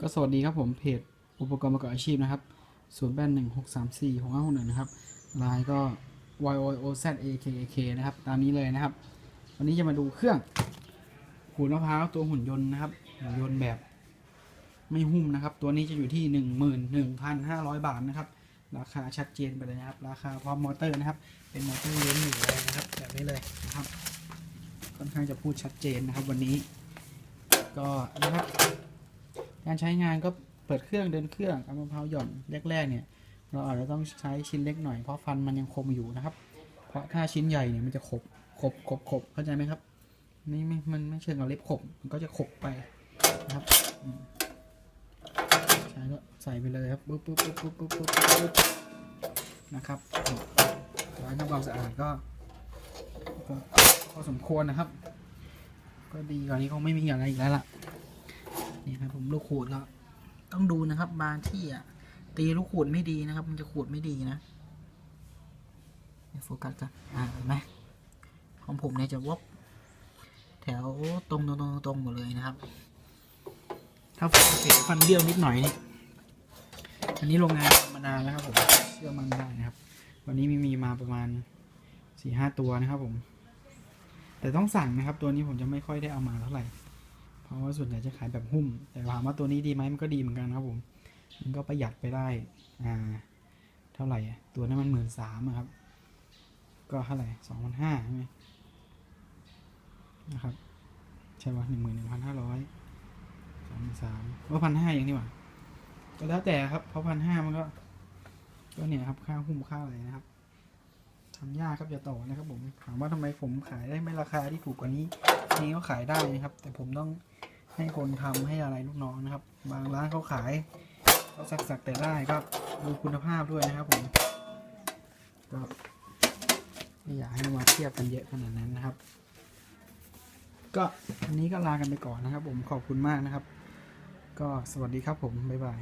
ก็สวัสดีครับผมเพจอุปกรณ์ประกอบอาชีพนะครับศูนย์แปดหนึ่งหกสามสี่หกห้าหกหนึ่งนะครับไลน์ก็ y o o z a k a k นะครับ ตามนี้เลยนะครับ วันนี้จะมาดูเครื่องขูดมะพร้าวตัวหุ่นยนต์นะครับหุ่นยนต์แบบไม่หุ้มนะครับ ตัวนี้จะอยู่ที่หนึ่งหมื่นหนึ่งพันห้าร้อยบาทนะครับ ราคาชัดเจนไปเลยนะครับ ราคาพร้อมมอเตอร์นะครับ เป็นมอเตอร์เลี้ยงหนึ่งเลยนะครับ แบบนี้เลยนะครับ ค่อนข้างจะพูดชัดเจนนะครับ วันนี้ ก็นะครับ การใช้งานก็เปิดเครื่องเดินเครื่องเอามะพร้าวหย่อนแรกๆเนี่ย เราอาจจะต้องใช้ชิ้นเล็กหน่อยเพราะฟันมันยังคมอยู่นะครับ เพราะถ้าชิ้นใหญ่เนี่ยมันจะขบขบขบขบเข้าใจไหมครับ นี่ไม่มันไม่เชิงเอาเล็บขบมันก็จะขบไปนะครับใช้ก็ใส่ไปเลยครับปุ๊บปุ๊บปุ๊บปุ๊บปุ๊บปุ๊บปุ๊บนะครับล้างทำความสะอาดก็ก็พอสมควรนะครับ ก็ดีกว่านี้คงไม่มีอะไรอีกแล้วล่ะ นี่ครับผมลูกขูดแล้วต้องดูนะครับบางที่อะตีลูกขูดไม่ดีนะครับ มันจะขูดไม่ดีนะโฟกัสกันอ่าเห็นไหมของผมเนี่ยจะวบแถวตรงตรงตรงตรงหมดเลยนะครับ ถ้าเสียฟันเบี้ยวนิดหน่อยนี่อันนี้โรงงานมานานแล้วครับผมเชื่อมันได้นะครับ วันนี้มีมีมาประมาณสี่ห้าตัวนะครับผม แต่ต้องสั่งนะครับ ตัวนี้ผมจะไม่ค่อยได้เอามาเท่าไหร่ เพราะว่าส่วนใหญ่จะขายแบบหุ้ม แต่ถามว่าตัวนี้ดีไหมมันก็ดีเหมือนกันครับผม มันก็ประหยัดไปได้ อ่า เท่าไหร่ ตัวนั้นมันหมื่นสามครับ ก็เท่าไหร่สองพันห้าใช่ไหมนะครับ ใช่ป่ะหนึ่งหมื่นหนึ่งพันห้าร้อยสองพันสามว่าพันห้าอย่างนี้หว่าก็แล้วแต่ครับ เพราะพันห้ามันก็ ก็เนี่ยครับ ค่าหุ้มค่าอะไรนะครับทำยากครับอย่าต่อนะครับผมถามว่าทำไมผมขายได้ไม่ราคาที่ถูกกว่านี้นี้ก็ขายได้นะครับ แต่ผมต้อง ให้คนทำให้อะไรลูกน้องนะครับ บางร้านเขาขายเขาสักสักๆแต่ได้ก็ดูคุณภาพด้วยนะครับผมก็ไม่อยากให้มาเทียบกันเยอะขนาดนั้นนะครับ ก็อันนี้ก็ลากันไปก่อนนะครับ ผมขอบคุณมากนะครับ ก็สวัสดีครับผมบ๊ายบาย